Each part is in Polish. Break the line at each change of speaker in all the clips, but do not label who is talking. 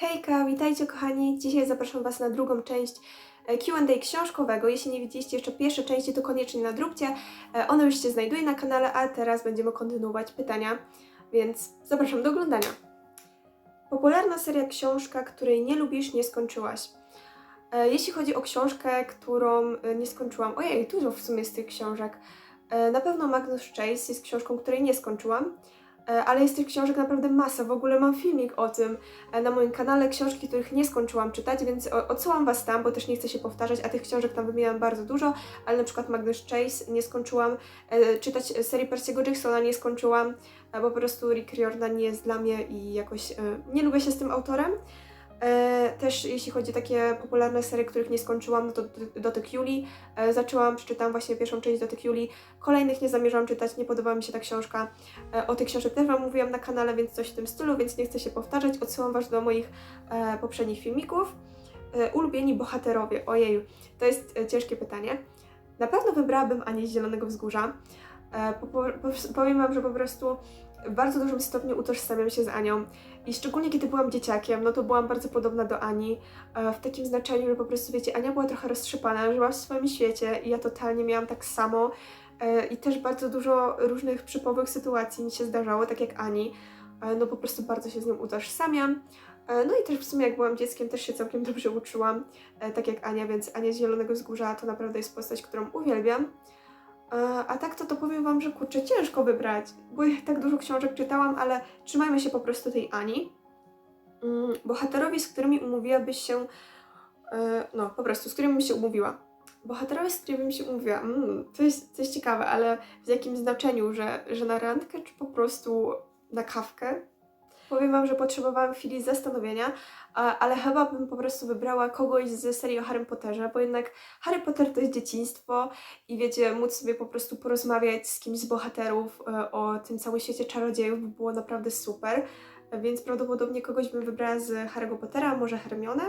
Hejka, witajcie kochani. Dzisiaj zapraszam Was na drugą część e, Q&A książkowego. Jeśli nie widzieliście jeszcze pierwszej części, to koniecznie nadróbcie. E, Ono już się znajduje na kanale, a teraz będziemy kontynuować pytania, więc zapraszam do oglądania. Popularna seria książka, której nie lubisz, nie skończyłaś. E, Jeśli chodzi o książkę, którą nie skończyłam, ojej, dużo w sumie z tych książek. Na pewno Magnus Chase jest książką, której nie skończyłam, ale jest tych książek naprawdę masa. W ogóle mam filmik o tym e, na moim kanale, książki, których nie skończyłam czytać, więc odsyłam Was tam, bo też nie chcę się powtarzać, a tych książek tam wymieniłam bardzo dużo, ale na przykład Magnus Chase nie skończyłam, e, czytać serii Percy'ego Jacksona nie skończyłam, e, bo po prostu Rick Riordan nie jest dla mnie i jakoś e, nie lubię się z tym autorem. E, też jeśli chodzi o takie popularne serie, których nie skończyłam, no to Do- Dotyk Julii. E, zaczęłam, przeczytałam właśnie pierwszą część Dotyk Julii. Kolejnych nie zamierzam czytać, nie podoba mi się ta książka. E, o tych książek też Wam mówiłam na kanale, więc coś w tym stylu, więc nie chcę się powtarzać. Odsyłam Was do moich poprzednich filmików. Ulubieni bohaterowie. Ojeju, to jest ciężkie pytanie. Na pewno wybrałabym Anię z Zielonego Wzgórza. Po, po, po- powiem Wam, że po prostu w bardzo dużym stopniu utożsamiam się z Anią. I szczególnie kiedy byłam dzieciakiem, no to byłam bardzo podobna do Ani. E, w takim znaczeniu, że po prostu wiecie, Ania była trochę roztrzypana, żyła w swoim świecie i ja totalnie miałam tak samo. E, I też bardzo dużo różnych przypowych sytuacji mi się zdarzało, tak jak Ani. E, No po prostu bardzo się z nią utożsamiam. No i też w sumie jak byłam dzieckiem, też się całkiem dobrze uczyłam, tak jak Ania, więc Ania z Zielonego Wzgórza to naprawdę jest postać, którą uwielbiam. A tak to to powiem Wam, że kurczę, ciężko wybrać, bo ja tak dużo książek czytałam, ale trzymajmy się po prostu tej Ani. Mm, Bohaterowi, z którymi umówiłabyś się, e, no po prostu, z którymi bym się umówiła. Bohaterowie, z którymi bym się umówiła, mm, to jest coś ciekawe, ale w jakim znaczeniu, że, że na randkę, czy po prostu na kawkę? Powiem Wam, że potrzebowałam chwili zastanowienia, ale chyba bym po prostu wybrała kogoś ze serii o Harry Potterze, bo jednak Harry Potter to jest dzieciństwo i wiecie, móc sobie po prostu porozmawiać z kimś z bohaterów e, o tym całym świecie czarodziejów by było naprawdę super, więc prawdopodobnie kogoś bym wybrała z Harry'ego Pottera, może Hermionę.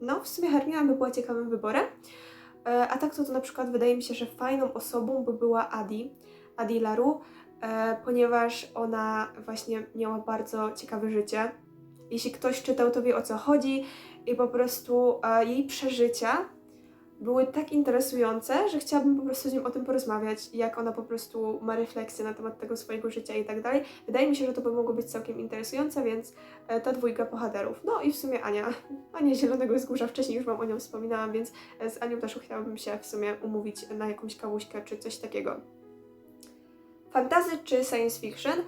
No, w sumie Hermiona by była ciekawym wyborem. E, A tak to, to na przykład wydaje mi się, że fajną osobą by była Adi, Adi Laru, ponieważ ona właśnie miała bardzo ciekawe życie. Jeśli ktoś czytał, to wie o co chodzi i po prostu e, jej przeżycia były tak interesujące, że chciałabym po prostu z nią o tym porozmawiać, jak ona po prostu ma refleksję na temat tego swojego życia i tak dalej. Wydaje mi się, że to by mogło być całkiem interesujące, więc e, ta dwójka bohaterów. No i w sumie Ania, Ania Zielonego Wzgórza, wcześniej już Wam o nią wspominałam, więc e, z Anią też chciałabym się w sumie umówić na jakąś kawuśkę czy coś takiego. Fantazy czy science fiction?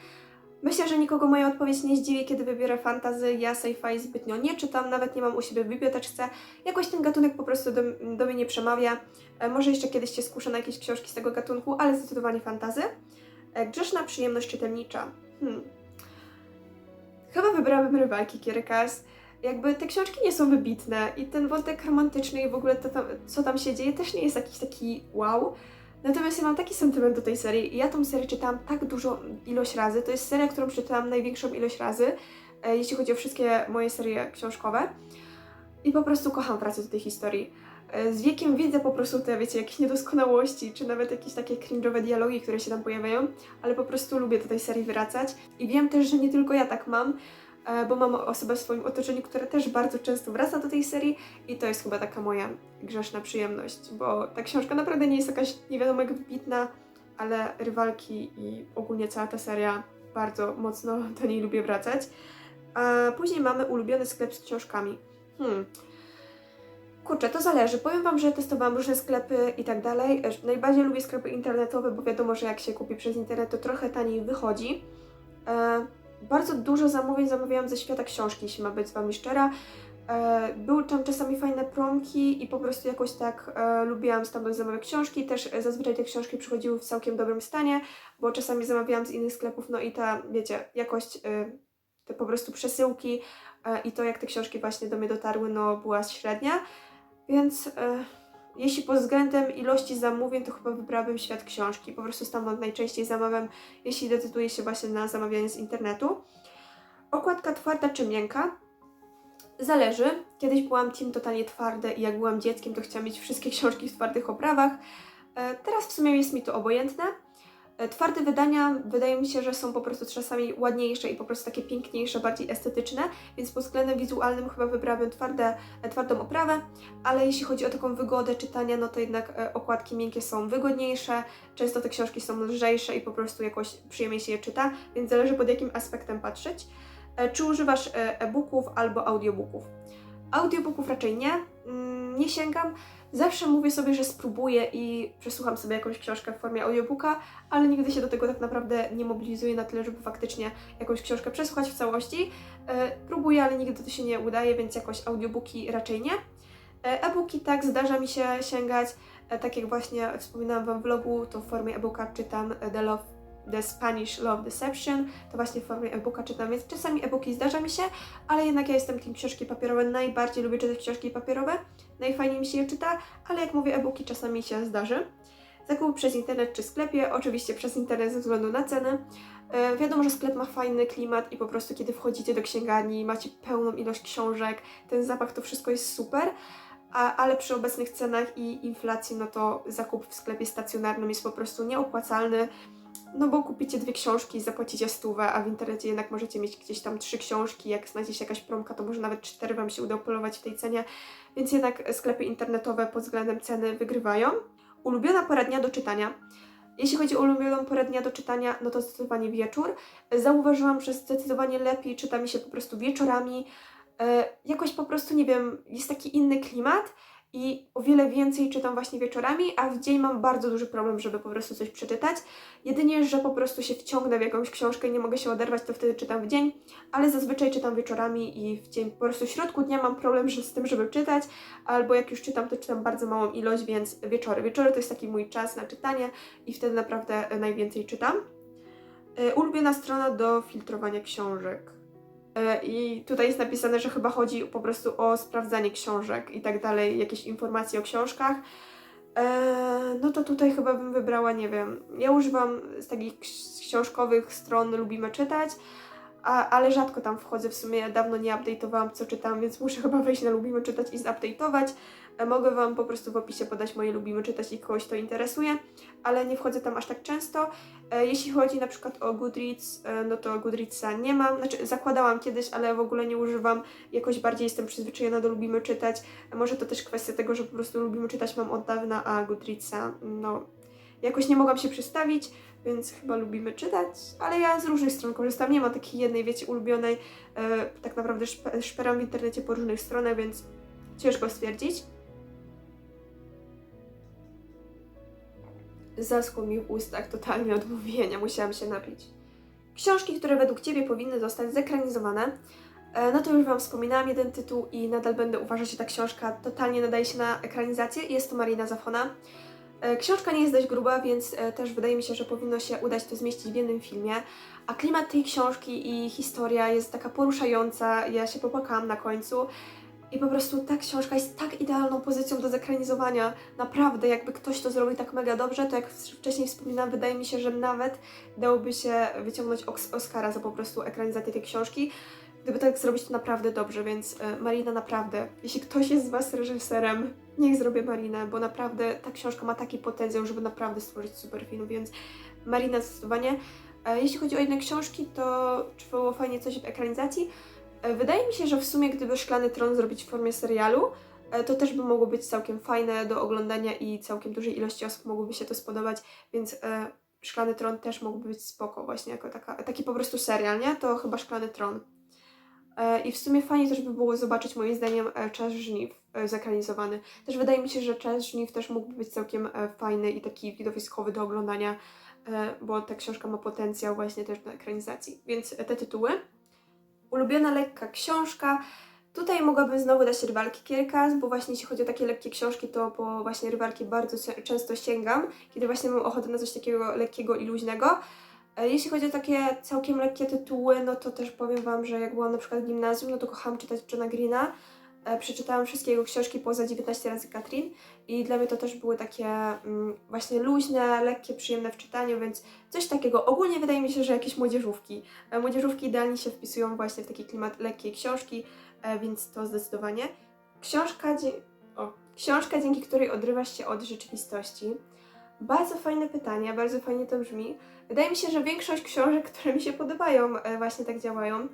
Myślę, że nikogo moja odpowiedź nie zdziwi, kiedy wybiorę fantazy. Ja sci-fi zbytnio nie czytam, nawet nie mam u siebie w biblioteczce. Jakoś ten gatunek po prostu do, do mnie nie przemawia. E, może jeszcze kiedyś się skuszę na jakieś książki z tego gatunku, ale zdecydowanie fantazy. E, grzeszna przyjemność czytelnicza. Hmm. Chyba wybrałabym rywalki Kierkegaard. Jakby te książki nie są wybitne i ten wątek romantyczny i w ogóle to tam, co tam się dzieje też nie jest jakiś taki wow. Natomiast ja mam taki sentyment do tej serii ja tą serię czytałam tak dużo ilość razy. To jest seria, którą przeczytałam największą ilość razy, e, jeśli chodzi o wszystkie moje serie książkowe. I po prostu kocham wracać do tej historii. E, Z wiekiem widzę po prostu te, wiecie, jakieś niedoskonałości, czy nawet jakieś takie cringe'owe dialogi, które się tam pojawiają, ale po prostu lubię do tej serii wracać. I wiem też, że nie tylko ja tak mam, bo mam osobę w swoim otoczeniu, która też bardzo często wraca do tej serii i to jest chyba taka moja grzeszna przyjemność, bo ta książka naprawdę nie jest jakaś nie wiadomo jak wybitna, ale rywalki i ogólnie cała ta seria bardzo mocno do niej lubię wracać. A później mamy ulubiony sklep z książkami. Hmm. Kurczę, to zależy. Powiem Wam, że testowałam różne sklepy i tak dalej. E, Najbardziej lubię sklepy internetowe, bo wiadomo, że jak się kupi przez internet, to trochę taniej wychodzi. E, bardzo dużo zamówień zamawiałam ze świata książki, jeśli ma być z Wami szczera. E, były tam czasami fajne promki i po prostu jakoś tak e, lubiłam stamtąd zamawiać książki. Też zazwyczaj te książki przychodziły w całkiem dobrym stanie, bo czasami zamawiałam z innych sklepów, no i ta, wiecie, jakość, e, te po prostu przesyłki e, i to, jak te książki właśnie do mnie dotarły, no była średnia. Więc e, jeśli pod względem ilości zamówień, to chyba wybrałabym świat książki. Po prostu stamtąd najczęściej zamawiam, jeśli decyduję się właśnie na zamawianie z internetu. Okładka twarda czy miękka? Zależy. Kiedyś byłam team totalnie twarde i jak byłam dzieckiem, to chciałam mieć wszystkie książki w twardych oprawach. E, Teraz w sumie jest mi to obojętne. E, Twarde wydania wydaje mi się, że są po prostu czasami ładniejsze i po prostu takie piękniejsze, bardziej estetyczne, więc pod względem wizualnym chyba wybrałabym twarde, e, twardą oprawę, ale jeśli chodzi o taką wygodę czytania, no to jednak e, okładki miękkie są wygodniejsze, często te książki są lżejsze i po prostu jakoś przyjemniej się je czyta, więc zależy pod jakim aspektem patrzeć. Czy używasz e-booków albo audiobooków? Audiobooków raczej nie, mm, nie sięgam. Zawsze mówię sobie, że spróbuję i przesłucham sobie jakąś książkę w formie audiobooka, ale nigdy się do tego tak naprawdę nie mobilizuję na tyle, żeby faktycznie jakąś książkę przesłuchać w całości. E, próbuję, ale nigdy to się nie udaje, więc jakoś audiobooki raczej nie. E, E-booki tak, zdarza mi się sięgać. E, tak jak właśnie wspominałam Wam w vlogu, to w formie e-booka czytam The Love The Spanish Love Deception, to właśnie w formie e-booka czytam, więc czasami e-booki zdarza mi się, ale jednak ja jestem tym książki papierowe, najbardziej lubię czytać książki papierowe, najfajniej mi się je czyta, ale jak mówię e-booki czasami się zdarzy. Zakup przez internet czy sklepie, oczywiście przez internet ze względu na cenę. E, wiadomo, że sklep ma fajny klimat i po prostu kiedy wchodzicie do księgarni, macie pełną ilość książek, ten zapach, to wszystko jest super. A, ale przy obecnych cenach i inflacji, no to zakup w sklepie stacjonarnym jest po prostu nieopłacalny. No bo kupicie dwie książki i zapłacicie stówę, a w internecie jednak możecie mieć gdzieś tam trzy książki, jak znajdzie się jakaś promka, to może nawet cztery Wam się uda upolować w tej cenie, więc jednak sklepy internetowe pod względem ceny wygrywają. Ulubiona pora dnia do czytania. Jeśli chodzi o ulubioną porę dnia do czytania, no to zdecydowanie wieczór. Zauważyłam, że zdecydowanie lepiej czyta mi się po prostu wieczorami. E, jakoś po prostu, nie wiem, jest taki inny klimat i o wiele więcej czytam właśnie wieczorami, a w dzień mam bardzo duży problem, żeby po prostu coś przeczytać. Jedynie, że po prostu się wciągnę w jakąś książkę i nie mogę się oderwać, to wtedy czytam w dzień, ale zazwyczaj czytam wieczorami i w dzień po prostu w środku dnia mam problem że z tym, żeby czytać, albo jak już czytam, to czytam bardzo małą ilość, więc wieczory. Wieczory to jest taki mój czas na czytanie i wtedy naprawdę najwięcej czytam. E, Ulubiona strona do filtrowania książek. E, I tutaj jest napisane, że chyba chodzi po prostu o sprawdzanie książek i tak dalej, jakieś informacje o książkach. E, no to tutaj chyba bym wybrała, nie wiem. Ja używam z takich ks- książkowych stron Lubimy Czytać, a, ale rzadko tam wchodzę. W sumie dawno nie update'owałam, co czytam, więc muszę chyba wejść na Lubimy Czytać i zupdate'ować. Mogę Wam po prostu w opisie podać moje Lubimy Czytać i kogoś to interesuje, ale nie wchodzę tam aż tak często. E, Jeśli chodzi na przykład o Goodreads, e, no to Goodreadsa nie mam, znaczy zakładałam kiedyś, ale w ogóle nie używam. Jakoś bardziej jestem przyzwyczajona do Lubimy Czytać. E, Może to też kwestia tego, że po prostu Lubimy Czytać mam od dawna, a Goodreadsa, no jakoś nie mogłam się przestawić, więc chyba lubimy czytać, ale ja z różnych stron korzystam. Nie ma takiej jednej, wiecie, ulubionej. Tak naprawdę szpe- szperam w internecie po różnych stronach, więc ciężko stwierdzić. Zaschło mi w ustach totalnie od mówienia, musiałam się napić. Książki, które według Ciebie powinny zostać zekranizowane. E, No to już Wam wspominałam jeden tytuł i nadal będę uważać, że ta książka totalnie nadaje się na ekranizację. Jest to Marina Zafona. E, Książka nie jest dość gruba, więc e, też wydaje mi się, że powinno się udać to zmieścić w jednym filmie. A klimat tej książki i historia jest taka poruszająca, ja się popłakałam na końcu. I po prostu ta książka jest tak idealną pozycją do zekranizowania. Naprawdę, jakby ktoś to zrobił tak mega dobrze, to jak wcześniej wspominałam, wydaje mi się, że nawet dałoby się wyciągnąć Oscara za po prostu ekranizację tej książki. Gdyby tak zrobić, to naprawdę dobrze, więc e, Marina naprawdę, jeśli ktoś jest z Was reżyserem, niech zrobię Marinę, bo naprawdę ta książka ma taki potencjał, żeby naprawdę stworzyć super film, więc Marina zdecydowanie. E, Jeśli chodzi o inne książki, to czy było fajnie coś w ekranizacji? E, Wydaje mi się, że w sumie gdyby Szklany Tron zrobić w formie serialu, e, to też by mogło być całkiem fajne do oglądania i całkiem dużej ilości osób mogłoby się to spodobać, więc e, Szklany Tron też mógłby być spoko właśnie jako taka, taki po prostu serial, nie? To chyba Szklany Tron. I w sumie fajnie też by było zobaczyć moim zdaniem Czas Żniw zekranizowany. Też wydaje mi się, że Czas Żniw też mógłby być całkiem fajny i taki widowiskowy do oglądania, bo ta książka ma potencjał właśnie też do ekranizacji. Więc te tytuły. Ulubiona lekka książka. Tutaj mogłabym znowu dać Rywalki Kierkas, bo właśnie jeśli chodzi o takie lekkie książki, to po właśnie Rywalki bardzo często sięgam, kiedy właśnie mam ochotę na coś takiego lekkiego i luźnego. E, Jeśli chodzi o takie całkiem lekkie tytuły, no to też powiem Wam, że jak byłam na przykład w gimnazjum, no to kochałam czytać Johna Greena. E, Przeczytałam wszystkie jego książki poza 19 razy Katrin i dla mnie to też były takie mm, właśnie luźne, lekkie, przyjemne w czytaniu, więc coś takiego. Ogólnie wydaje mi się, że jakieś młodzieżówki. E, Młodzieżówki idealnie się wpisują właśnie w taki klimat lekkiej książki, e, więc to zdecydowanie. Książka, o, książka, dzięki której odrywasz się od rzeczywistości. Bardzo fajne pytanie, bardzo fajnie to brzmi. Wydaje mi się, że większość książek, które mi się podobają, właśnie tak działają.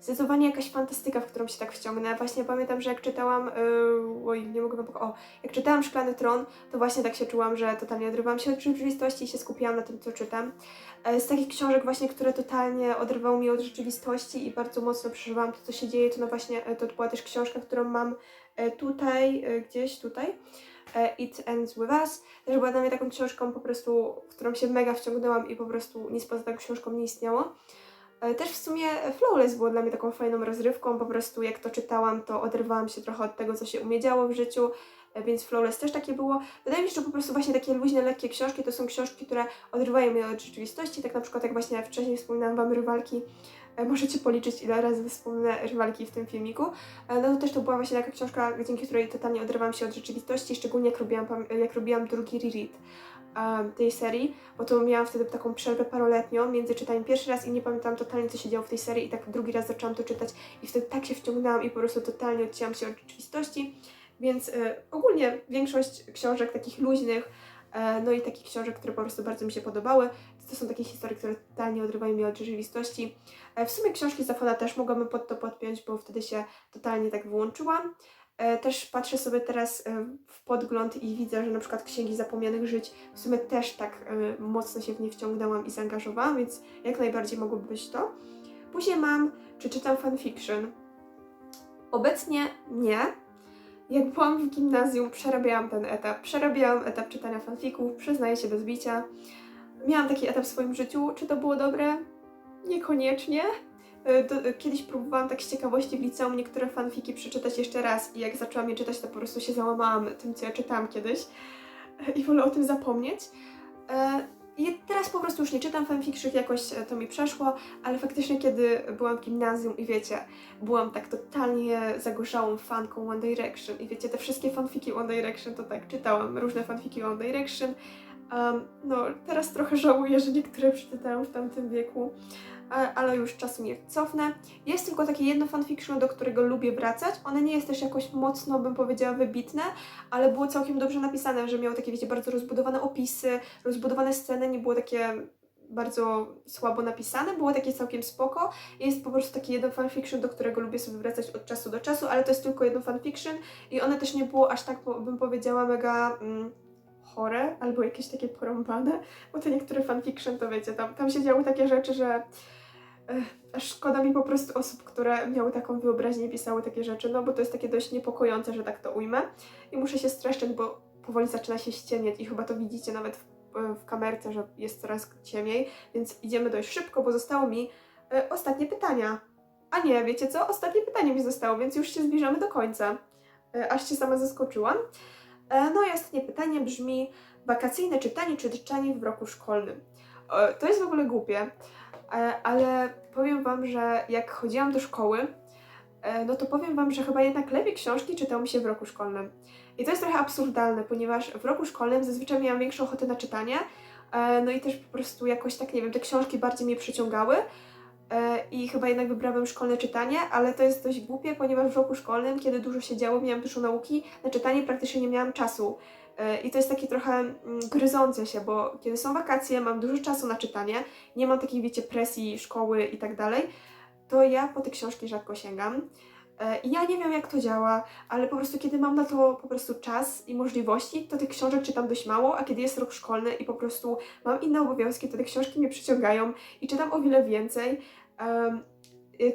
Zdecydowanie jakaś fantastyka, w którą się tak wciągnę. Właśnie pamiętam, że jak czytałam, yy, oj, nie mogę wam o, jak czytałam Szklany Tron, to właśnie tak się czułam, że totalnie odrywałam się od rzeczywistości i się skupiałam na tym, co czytam. E, Z takich książek właśnie, które totalnie odrywały mnie od rzeczywistości i bardzo mocno przeżywałam to, co się dzieje, to no właśnie, e, to była też książka, którą mam tutaj, gdzieś tutaj. It Ends With Us. Też była dla mnie taką książką po prostu, w którą się mega wciągnęłam i po prostu nic poza tą książką nie istniało. E, Też w sumie Flawless było dla mnie taką fajną rozrywką, po prostu jak to czytałam, to odrywałam się trochę od tego, co się u mnie działo w życiu, e, więc Flawless też takie było. Wydaje mi się, że po prostu właśnie takie luźne, lekkie książki to są książki, które odrywają mnie od rzeczywistości, tak na przykład jak właśnie wcześniej wspominałam Wam Rywalki, e, możecie policzyć ile razy wspomnę Rywalki w tym filmiku, no to też to była właśnie taka książka, dzięki której totalnie odrywam się od rzeczywistości, szczególnie jak robiłam, jak robiłam drugi reread tej serii, bo to miałam wtedy taką przerwę paroletnią między czytaniem pierwszy raz i nie pamiętam totalnie co się działo w tej serii i tak drugi raz zaczęłam to czytać i wtedy tak się wciągnęłam i po prostu totalnie odcięłam się od rzeczywistości, więc e, ogólnie większość książek takich luźnych, e, no i takich książek, które po prostu bardzo mi się podobały, to są takie historie, które totalnie odrywają mnie od rzeczywistości. E, w sumie książki Zafona też mogłabym pod to podpiąć, bo wtedy się totalnie tak wyłączyłam. E, Też patrzę sobie teraz e, w podgląd i widzę, że na przykład Księgi Zapomnianych Żyć w sumie też tak e, mocno się w nie wciągnęłam i zaangażowałam, więc jak najbardziej mogłoby być to. Później mam, czy czytam fanfiction. Obecnie nie. Jak byłam w gimnazjum, przerabiałam ten etap. Przerabiałam etap czytania fanfików, przyznaję się bez bicia. Miałam taki etap w swoim życiu. Czy to było dobre? Niekoniecznie. Do, e, kiedyś próbowałam tak z ciekawości w liceum niektóre fanfiki przeczytać jeszcze raz i jak zaczęłam je czytać, to po prostu się załamałam tym, co ja czytałam kiedyś i wolę o tym zapomnieć. E, I teraz po prostu już nie czytam fanfiction, jakoś e, to mi przeszło, ale faktycznie kiedy byłam w gimnazjum i wiecie, byłam tak totalnie zagorzałą fanką One Direction i wiecie, te wszystkie fanfiki One Direction to tak czytałam, różne fanfiki One Direction. Um, no, teraz trochę żałuję, że niektóre przeczytałam w tamtym wieku, ale już czasu nie cofnę. Jest tylko takie jedno fanfiction, do którego lubię wracać. One nie jest też jakoś mocno, bym powiedziała, wybitne, ale było całkiem dobrze napisane, że miało takie, wiecie, bardzo rozbudowane opisy, rozbudowane sceny, nie było takie bardzo słabo napisane, było takie całkiem spoko. Jest po prostu taki jeden fanfiction, do którego lubię sobie wracać od czasu do czasu, ale to jest tylko jedno fanfiction i one też nie było aż tak, bym powiedziała, mega mm, chore albo jakieś takie porąbane, bo te niektóre fanfiction to wiecie, tam, tam się działy takie rzeczy, że szkoda mi po prostu osób, które miały taką wyobraźnię i pisały takie rzeczy, no bo to jest takie dość niepokojące, że tak to ujmę. I muszę się streszczać, bo powoli zaczyna się ściemniać i chyba to widzicie nawet w, w kamerce, że jest coraz ciemniej, więc idziemy dość szybko, bo zostało mi e, ostatnie pytania. A nie, wiecie co? Ostatnie pytanie mi zostało, więc już się zbliżamy do końca. E, aż się sama zaskoczyłam. E, no i ostatnie pytanie brzmi: wakacyjne czytanie czy czytanie w roku szkolnym? E, to jest w ogóle głupie, e, ale powiem Wam, że jak chodziłam do szkoły, e, no to powiem Wam, że chyba jednak lepiej książki czytało mi się w roku szkolnym. I to jest trochę absurdalne, ponieważ w roku szkolnym zazwyczaj miałam większą ochotę na czytanie, e, no i też po prostu jakoś tak, nie wiem, te książki bardziej mnie przyciągały. E, I chyba jednak wybrałam szkolne czytanie, ale to jest dość głupie, ponieważ w roku szkolnym, kiedy dużo się działo, miałam dużo nauki, na czytanie praktycznie nie miałam czasu. E, I to jest takie trochę mm, gryzące się, bo kiedy są wakacje, mam dużo czasu na czytanie, nie mam takiej, wiecie, presji szkoły i tak dalej, to ja po te książki rzadko sięgam. E, I ja nie wiem, jak to działa, ale po prostu kiedy mam na to po prostu czas i możliwości, to tych książek czytam dość mało, a kiedy jest rok szkolny i po prostu mam inne obowiązki, to te książki mnie przyciągają i czytam o wiele więcej.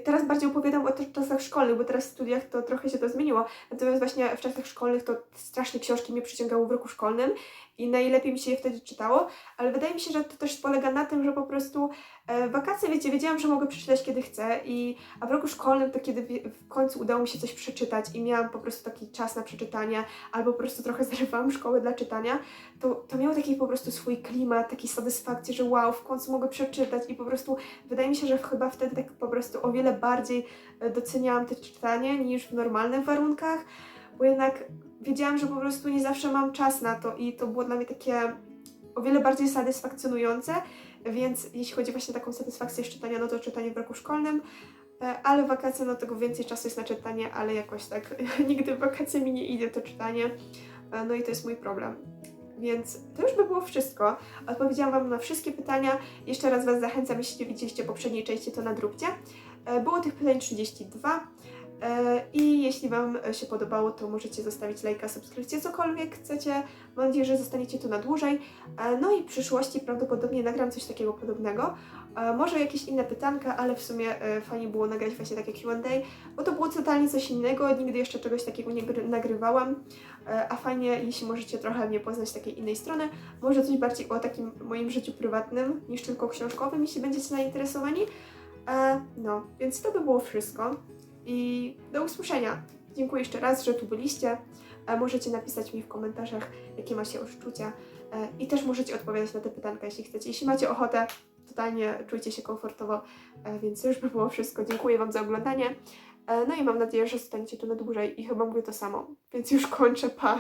Teraz bardziej opowiadam o czasach szkolnych, bo teraz w studiach to trochę się to zmieniło. Natomiast właśnie w czasach szkolnych to strasznie książki mnie przyciągały w roku szkolnym i najlepiej mi się je wtedy czytało, ale wydaje mi się, że to też polega na tym, że po prostu e, wakacje, wiecie, wiedziałam, że mogę przeczytać kiedy chcę, i, a w roku szkolnym to kiedy wi- w końcu udało mi się coś przeczytać i miałam po prostu taki czas na przeczytanie, albo po prostu trochę zerwałam szkołę dla czytania, to, to miało taki po prostu swój klimat, takiej satysfakcji, że wow, w końcu mogę przeczytać i po prostu wydaje mi się, że chyba wtedy tak po prostu o wiele bardziej e, doceniałam to czytanie niż w normalnych warunkach, bo jednak wiedziałam, że po prostu nie zawsze mam czas na to i to było dla mnie takie o wiele bardziej satysfakcjonujące, więc jeśli chodzi właśnie o taką satysfakcję z czytania, no to czytanie w roku szkolnym, e, ale wakacje, no tego więcej czasu jest na czytanie, ale jakoś tak nigdy w wakacje mi nie idzie to czytanie, e, no i to jest mój problem. Więc to już by było wszystko. Odpowiedziałam Wam na wszystkie pytania. Jeszcze raz Was zachęcam, jeśli nie widzieliście poprzedniej części, to nadróbcie. E, Było tych pytań 32. E, I jeśli Wam się podobało, to możecie zostawić lajka, subskrypcję, cokolwiek chcecie. Mam nadzieję, że zostaniecie tu na dłużej. E, No i w przyszłości prawdopodobnie nagram coś takiego podobnego. E, Może jakieś inne pytanka, ale w sumie fajnie było nagrać właśnie takie Q&A, bo to było totalnie coś innego. Nigdy jeszcze czegoś takiego nie gry- nagrywałam. A fajnie, jeśli możecie trochę mnie poznać z takiej innej strony, może coś bardziej o takim moim życiu prywatnym niż tylko książkowym, jeśli będziecie zainteresowani. No, więc to by było wszystko i do usłyszenia. Dziękuję jeszcze raz, że tu byliście. E, Możecie napisać mi w komentarzach, jakie macie odczucia e, i też możecie odpowiadać na te pytanka, jeśli chcecie. Jeśli macie ochotę, totalnie czujcie się komfortowo, e, więc już by było wszystko. Dziękuję Wam za oglądanie. No i mam nadzieję, że zostaniecie tu na dłużej i chyba mówię to samo, więc już kończę. Pa!